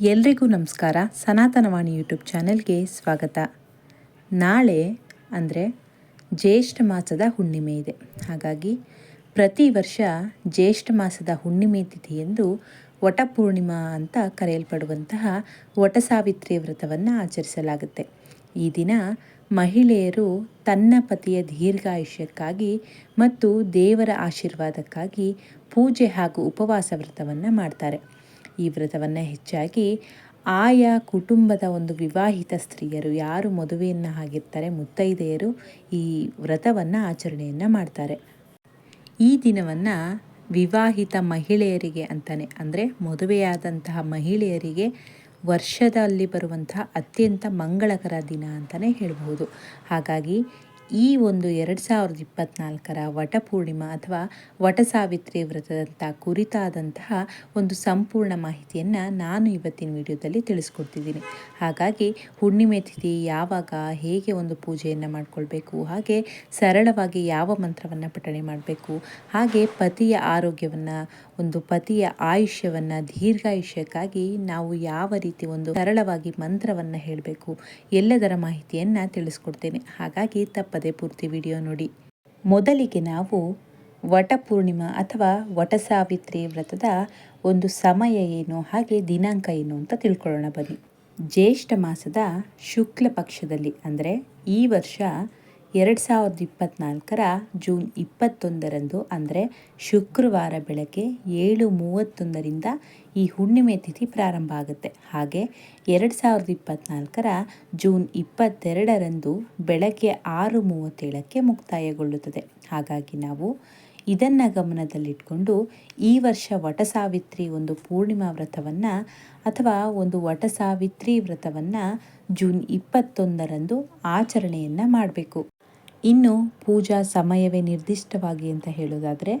ಎಲ್ರಿಗೂ ನಮಸ್ಕಾರ. ಸನಾತನವಾಣಿ ಯೂಟ್ಯೂಬ್ ಚಾನೆಲ್ಗೆ ಸ್ವಾಗತ. ನಾಳೆ ಅಂದರೆ ಜ್ಯೇಷ್ಠ ಮಾಸದ ಹುಣ್ಣಿಮೆ ಇದೆ. ಹಾಗಾಗಿ ಪ್ರತಿ ವರ್ಷ ಜ್ಯೇಷ್ಠ ಮಾಸದ ಹುಣ್ಣಿಮೆ ತಿಥಿಯೆಂದು ವಟಪೂರ್ಣಿಮಾ ಅಂತ ಕರೆಯಲ್ಪಡುವಂತಹ ವಟ ಸಾವಿತ್ರಿ ವ್ರತವನ್ನು ಆಚರಿಸಲಾಗುತ್ತೆ. ಈ ದಿನ ಮಹಿಳೆಯರು ತನ್ನ ಪತಿಯ ದೀರ್ಘಾಯುಷ್ಯಕ್ಕಾಗಿ ಮತ್ತು ದೇವರ ಆಶೀರ್ವಾದಕ್ಕಾಗಿ ಪೂಜೆ ಹಾಗೂ ಉಪವಾಸ ವ್ರತವನ್ನು ಮಾಡ್ತಾರೆ. ಈ ವ್ರತವನ್ನು ಹೆಚ್ಚಾಗಿ ಆಯಾ ಕುಟುಂಬದ ಒಂದು ವಿವಾಹಿತ ಸ್ತ್ರೀಯರು ಯಾರು ಮದುವೆಯನ್ನು ಆಗಿರ್ತಾರೆ ಮುತ್ತೈದೆಯರು ಈ ವ್ರತವನ್ನು ಆಚರಣೆಯನ್ನು ಮಾಡ್ತಾರೆ. ಈ ದಿನವನ್ನು ವಿವಾಹಿತ ಮಹಿಳೆಯರಿಗೆ ಅಂತಾನೆ, ಅಂದರೆ ಮದುವೆಯಾದಂತಹ ಮಹಿಳೆಯರಿಗೆ ವರ್ಷದಲ್ಲಿ ಬರುವಂತಹ ಅತ್ಯಂತ ಮಂಗಳಕರ ದಿನ ಅಂತಲೇ ಹೇಳ್ಬೋದು ಹಾಗಾಗಿ ಈ ಒಂದು ಎರಡು ಸಾವಿರದ ಇಪ್ಪತ್ತ್ನಾಲ್ಕರ ವಟಪೂರ್ಣಿಮಾ ಅಥವಾ ವಟ ಸಾವಿತ್ರಿ ವ್ರತದಂಥ ಕುರಿತಾದಂತಹ ಒಂದು ಸಂಪೂರ್ಣ ಮಾಹಿತಿಯನ್ನು ನಾನು ಇವತ್ತಿನ ವಿಡಿಯೋದಲ್ಲಿ ತಿಳಿಸ್ಕೊಡ್ತಿದ್ದೀನಿ. ಹಾಗಾಗಿ ಹುಣ್ಣಿಮೆ ತಿಥಿ ಯಾವಾಗ, ಹೇಗೆ ಒಂದು ಪೂಜೆಯನ್ನು ಮಾಡಿಕೊಳ್ಬೇಕು, ಹಾಗೆ ಸರಳವಾಗಿ ಯಾವ ಮಂತ್ರವನ್ನು ಪಠಣೆ ಮಾಡಬೇಕು, ಹಾಗೆ ಪತಿಯ ಆರೋಗ್ಯವನ್ನು, ಒಂದು ಪತಿಯ ಆಯುಷ್ಯವನ್ನು ದೀರ್ಘಾಯುಷ್ಯಕ್ಕಾಗಿ ನಾವು ಯಾವ ರೀತಿ ಒಂದು ಸರಳವಾಗಿ ಮಂತ್ರವನ್ನು ಹೇಳಬೇಕು, ಎಲ್ಲದರ ಮಾಹಿತಿಯನ್ನು ತಿಳಿಸ್ಕೊಡ್ತೇನೆ. ಹಾಗಾಗಿ ತಪ್ಪದೆ ಪೂರ್ತಿ ವಿಡಿಯೋ ನೋಡಿ. ಮೊದಲಿಗೆ ನಾವು ವಟಪೂರ್ಣಿಮಾ ಅಥವಾ ವಟ ಸಾವಿತ್ರಿ ವ್ರತದ ಒಂದು ಸಮಯ ಏನು, ಹಾಗೆ ದಿನಾಂಕ ಏನು ಅಂತ ತಿಳ್ಕೊಳ್ಳೋಣ ಬನ್ನಿ. ಜ್ಯೇಷ್ಠ ಮಾಸದ ಶುಕ್ಲ ಪಕ್ಷದಲ್ಲಿ, ಅಂದರೆ ಈ ವರ್ಷ ಎರಡು ಸಾವಿರದ ಇಪ್ಪತ್ತ್ನಾಲ್ಕರ ಜೂನ್ ಇಪ್ಪತ್ತೊಂದರಂದು, ಅಂದರೆ ಶುಕ್ರವಾರ ಬೆಳಗ್ಗೆ ಏಳು ಮೂವತ್ತೊಂದರಿಂದ ಈ ಹುಣ್ಣಿಮೆ ತಿಥಿ ಪ್ರಾರಂಭ ಆಗುತ್ತೆ. ಹಾಗೆ ಎರಡು ಸಾವಿರದ ಇಪ್ಪತ್ತ್ನಾಲ್ಕರ ಜೂನ್ ಇಪ್ಪತ್ತೆರಡರಂದು ಬೆಳಗ್ಗೆ ಆರು ಮೂವತ್ತೇಳಕ್ಕೆ ಮುಕ್ತಾಯಗೊಳ್ಳುತ್ತದೆ. ಹಾಗಾಗಿ ನಾವು ಇದನ್ನು ಗಮನದಲ್ಲಿಟ್ಕೊಂಡು ಈ ವರ್ಷ ವಟ ಸಾವಿತ್ರಿ ಒಂದು ಪೂರ್ಣಿಮಾ ವ್ರತವನ್ನು ಅಥವಾ ಒಂದು ವಟ ಸಾವಿತ್ರಿ ವ್ರತವನ್ನು ಜೂನ್ ಇಪ್ಪತ್ತೊಂದರಂದು ಆಚರಣೆಯನ್ನು ಮಾಡಬೇಕು. ಇನ್ನು ಪೂಜಾ ಸಮಯವೇ ನಿರ್ದಿಷ್ಟವಾಗಿ ಅಂತ ಹೇಳೋದಾದರೆ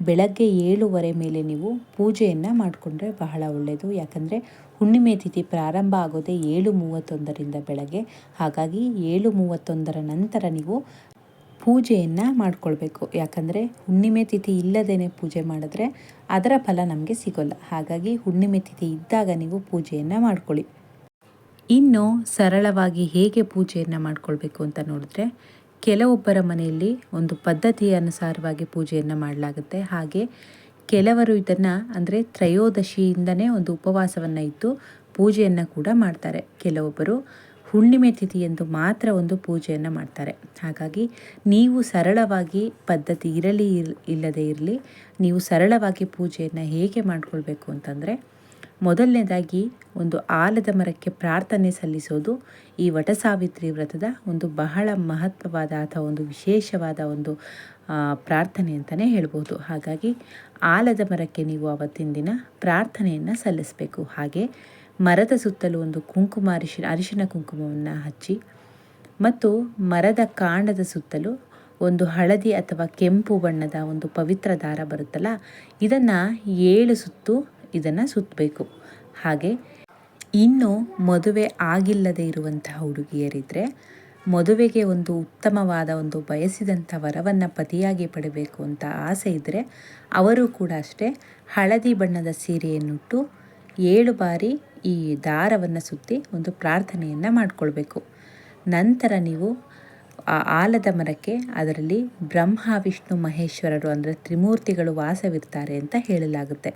ಬೆಳಗ್ಗೆ ಏಳುವರೆ ಮೇಲೆ ನೀವು ಪೂಜೆಯನ್ನು ಮಾಡಿಕೊಂಡ್ರೆ ಬಹಳ ಒಳ್ಳೆಯದು ಯಾಕಂದರೆ, ಹುಣ್ಣಿಮೆ ತಿಥಿ ಪ್ರಾರಂಭ ಆಗೋದೇ ಏಳು ಮೂವತ್ತೊಂದರಿಂದ ಬೆಳಗ್ಗೆ. ಹಾಗಾಗಿ ಏಳು ಮೂವತ್ತೊಂದರ ನಂತರ ನೀವು ಪೂಜೆಯನ್ನು ಮಾಡಿಕೊಳ್ಬೇಕು. ಯಾಕಂದರೆ, ಹುಣ್ಣಿಮೆ ತಿಥಿ ಇಲ್ಲದೇ ಪೂಜೆ ಮಾಡಿದ್ರೆ ಅದರ ಫಲ ನಮಗೆ ಸಿಗೋಲ್ಲ. ಹಾಗಾಗಿ ಹುಣ್ಣಿಮೆ ತಿಥಿ ಇದ್ದಾಗ ನೀವು ಪೂಜೆಯನ್ನು ಮಾಡ್ಕೊಳ್ಳಿ. ಇನ್ನು ಸರಳವಾಗಿ ಹೇಗೆ ಪೂಜೆಯನ್ನು ಮಾಡಿಕೊಳ್ಬೇಕು ಅಂತ ನೋಡಿದ್ರೆ ಕೆಲವೊಬ್ಬರ ಮನೆಯಲ್ಲಿ ಒಂದು ಪದ್ಧತಿಯ ಅನುಸಾರವಾಗಿ ಪೂಜೆಯನ್ನು ಮಾಡಲಾಗುತ್ತೆ. ಹಾಗೆ ಕೆಲವರು ಇದನ್ನು ಅಂದರೆ ತ್ರಯೋದಶಿಯಿಂದನೇ ಒಂದು ಉಪವಾಸವನ್ನು ಇದ್ದು ಪೂಜೆಯನ್ನು ಕೂಡ ಮಾಡ್ತಾರೆ. ಕೆಲವೊಬ್ಬರು ಹುಣ್ಣಿಮೆ ತಿಥಿಯೆಂದು ಮಾತ್ರ ಒಂದು ಪೂಜೆಯನ್ನು ಮಾಡ್ತಾರೆ. ಹಾಗಾಗಿ ನೀವು ಸರಳವಾಗಿ ಪದ್ಧತಿ ಇರಲಿ ಇಲ್ಲದೇ ಇರಲಿ, ನೀವು ಸರಳವಾಗಿ ಪೂಜೆಯನ್ನು ಹೇಗೆ ಮಾಡಿಕೊಳ್ಬೇಕು ಅಂತಂದರೆ ಮೊದಲನೇದಾಗಿ ಒಂದು ಆಲದ ಮರಕ್ಕೆ ಪ್ರಾರ್ಥನೆ ಸಲ್ಲಿಸೋದು ಈ ವಟ ಸಾವಿತ್ರಿ ವ್ರತದ ಒಂದು ಬಹಳ ಮಹತ್ವವಾದ ಅಥವಾ ಒಂದು ವಿಶೇಷವಾದ ಒಂದು ಪ್ರಾರ್ಥನೆ ಅಂತಲೇ ಹೇಳ್ಬೋದು. ಹಾಗಾಗಿ ಆಲದ ಮರಕ್ಕೆ ನೀವು ಅವತ್ತಿನ ದಿನ ಪ್ರಾರ್ಥನೆಯನ್ನು ಸಲ್ಲಿಸಬೇಕು. ಹಾಗೆ ಮರದ ಸುತ್ತಲೂ ಒಂದು ಕುಂಕುಮ ಅರಿಶಿನ ಅರಿಶಿನ ಕುಂಕುಮವನ್ನು ಹಚ್ಚಿ ಮತ್ತು ಮರದ ಕಾಂಡದ ಸುತ್ತಲೂ ಒಂದು ಹಳದಿ ಅಥವಾ ಕೆಂಪು ಬಣ್ಣದ ಒಂದು ಪವಿತ್ರ ದಾರ ಬರುತ್ತಲ್ಲ, ಇದನ್ನು ಏಳು ಸುತ್ತು ಇದನ್ನು ಸುತ್ತಬೇಕು ಹಾಗೆ ಇನ್ನು ಮದುವೆ ಆಗಿಲ್ಲದೆ ಇರುವಂತಹ ಹುಡುಗಿಯರಿದ್ದರೆ ಮದುವೆಗೆ ಒಂದು ಉತ್ತಮವಾದ ಒಂದು ಬಯಸಿದಂಥ ವರವನ್ನು ಪತಿಯಾಗಿ ಪಡಬೇಕು ಅಂತ ಆಸೆ ಇದ್ದರೆ ಅವರು ಕೂಡ ಅಷ್ಟೇ ಹಳದಿ ಬಣ್ಣದ ಸೀರೆಯನ್ನುಟ್ಟು ಏಳು ಬಾರಿ ಈ ದಾರವನ್ನು ಸುತ್ತಿ ಒಂದು ಪ್ರಾರ್ಥನೆಯನ್ನು ಮಾಡಿಕೊಳ್ಬೇಕು. ನಂತರ ನೀವು ಆ ಆಲದ ಮರಕ್ಕೆ ಅದರಲ್ಲಿ ಬ್ರಹ್ಮ, ವಿಷ್ಣು, ಮಹೇಶ್ವರರು ಅಂದರೆ ತ್ರಿಮೂರ್ತಿಗಳು ವಾಸವಿರ್ತಾರೆ ಅಂತ ಹೇಳಲಾಗುತ್ತೆ.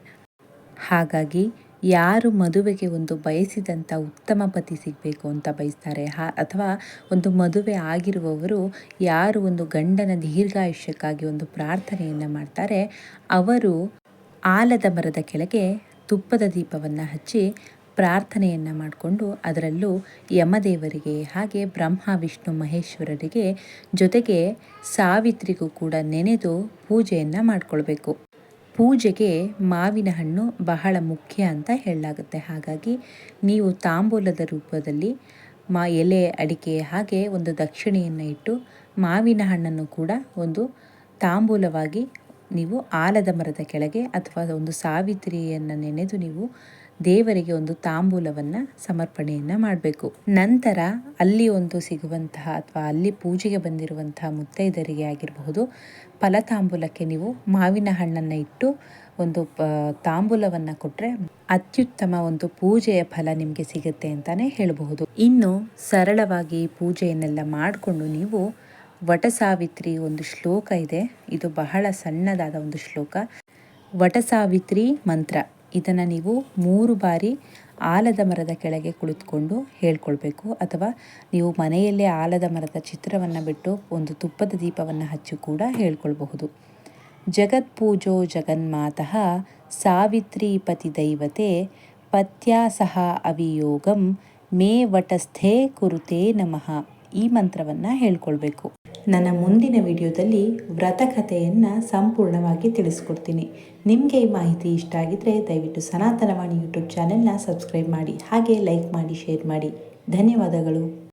ಹಾಗಾಗಿ ಯಾರು ಮದುವೆಗೆ ಒಂದು ಬಯಸಿದಂಥ ಉತ್ತಮ ಪತಿ ಸಿಗಬೇಕು ಅಂತ ಬಯಸ್ತಾರೆ. ಹಾ, ಅಥವಾ ಒಂದು ಮದುವೆ ಆಗಿರುವವರು ಯಾರು ಒಂದು ಗಂಡನ ದೀರ್ಘಾಯುಷ್ಯಕ್ಕಾಗಿ ಒಂದು ಪ್ರಾರ್ಥನೆಯನ್ನು ಮಾಡ್ತಾರೆ, ಅವರು ಆಲದ ಮರದ ಕೆಳಗೆ ತುಪ್ಪದ ದೀಪವನ್ನು ಹಚ್ಚಿ ಪ್ರಾರ್ಥನೆಯನ್ನು ಮಾಡಿಕೊಂಡು ಅದರಲ್ಲೂ ಯಮದೇವರಿಗೆ ಹಾಗೆ ಬ್ರಹ್ಮ, ವಿಷ್ಣು, ಮಹೇಶ್ವರರಿಗೆ ಜೊತೆಗೆ ಸಾವಿತ್ರಿಗೂ ಕೂಡ ನೆನೆದು ಪೂಜೆಯನ್ನು ಮಾಡಿಕೊಳ್ಬೇಕು. ಪೂಜೆಗೆ ಮಾವಿನ ಹಣ್ಣು ಬಹಳ ಮುಖ್ಯ ಅಂತ ಹೇಳಲಾಗುತ್ತೆ. ಹಾಗಾಗಿ ನೀವು ತಾಂಬೂಲದ ರೂಪದಲ್ಲಿ ಮಾ ಎಲೆ ಅಡಿಕೆ ಹಾಗೆ ಒಂದು ದಕ್ಷಿಣೆಯನ್ನು ಇಟ್ಟು ಮಾವಿನ ಹಣ್ಣನ್ನು ಕೂಡ ಒಂದು ತಾಂಬೂಲವಾಗಿ ನೀವು ಆಲದ ಮರದ ಕೆಳಗೆ ಅಥವಾ ಒಂದು ಸಾವಿತ್ರಿಯನ್ನು ನೆನೆದು ನೀವು ದೇವರಿಗೆ ಒಂದು ತಾಂಬೂಲವನ್ನು ಸಮರ್ಪಣೆಯನ್ನು ಮಾಡಬೇಕು. ನಂತರ ಅಲ್ಲಿ ಒಂದು ಸಿಗುವಂತಹ ಅಥವಾ ಅಲ್ಲಿ ಪೂಜೆಗೆ ಬಂದಿರುವಂತಹ ಮುತ್ತೈದರಿಗೆ ಆಗಿರಬಹುದು, ಫಲತಾಂಬೂಲಕ್ಕೆ ನೀವು ಮಾವಿನ ಹಣ್ಣನ್ನು ಇಟ್ಟು ಒಂದು ತಾಂಬೂಲವನ್ನು ಕೊಟ್ಟರೆ ಅತ್ಯುತ್ತಮ ಒಂದು ಪೂಜೆಯ ಫಲ ನಿಮಗೆ ಸಿಗುತ್ತೆ ಅಂತಲೇ ಹೇಳಬಹುದು. ಇನ್ನು ಸರಳವಾಗಿ ಪೂಜೆಯನ್ನೆಲ್ಲ ಮಾಡಿಕೊಂಡು ನೀವು ವಟ ಸಾವಿತ್ರಿ ಒಂದು ಶ್ಲೋಕ ಇದೆ. ಇದು ಬಹಳ ಸಣ್ಣದಾದ ಒಂದು ಶ್ಲೋಕ. ವಟಸಾವಿತ್ರಿ ಮಂತ್ರ. ಇದನ್ನು ನೀವು ಮೂರು ಬಾರಿ ಆಲದ ಮರದ ಕೆಳಗೆ ಕುಳಿತುಕೊಂಡು ಹೇಳ್ಕೊಳ್ಬೇಕು. ಅಥವಾ ನೀವು ಮನೆಯಲ್ಲೇ ಆಲದ ಮರದ ಚಿತ್ರವನ್ನು ಬಿಟ್ಟು ಒಂದು ತುಪ್ಪದ ದೀಪವನ್ನು ಹಚ್ಚಿ ಕೂಡ ಹೇಳ್ಕೊಳ್ಬಹುದು. ಜಗತ್ಪೂಜೋ ಜಗನ್ಮಾತಃ ಸಾವಿತ್ರಿ ಪತಿ ದೈವತೆ ಪತ್ಯಾ ಸಹ ಅವಿಯೋಗಂ ಮೇ ವಟಸ್ಥೆ ಕುರುತೆ ನಮಃ. ಈ ಮಂತ್ರವನ್ನು ಹೇಳ್ಕೊಳ್ಬೇಕು. ನನ್ನ ಮುಂದಿನ ವಿಡಿಯೋದಲ್ಲಿ ವ್ರತಕಥೆಯನ್ನು ಸಂಪೂರ್ಣವಾಗಿ ತಿಳಿಸ್ಕೊಡ್ತೀನಿ. ನಿಮಗೆ ಈ ಮಾಹಿತಿ ಇಷ್ಟ ಆಗಿದ್ದರೆ ದಯವಿಟ್ಟು ಸನಾತನವಾಣಿ ಯೂಟ್ಯೂಬ್ ಚಾನೆಲ್ನ ಸಬ್ಸ್ಕ್ರೈಬ್ ಮಾಡಿ, ಹಾಗೆ ಲೈಕ್ ಮಾಡಿ, ಶೇರ್ ಮಾಡಿ. ಧನ್ಯವಾದಗಳು.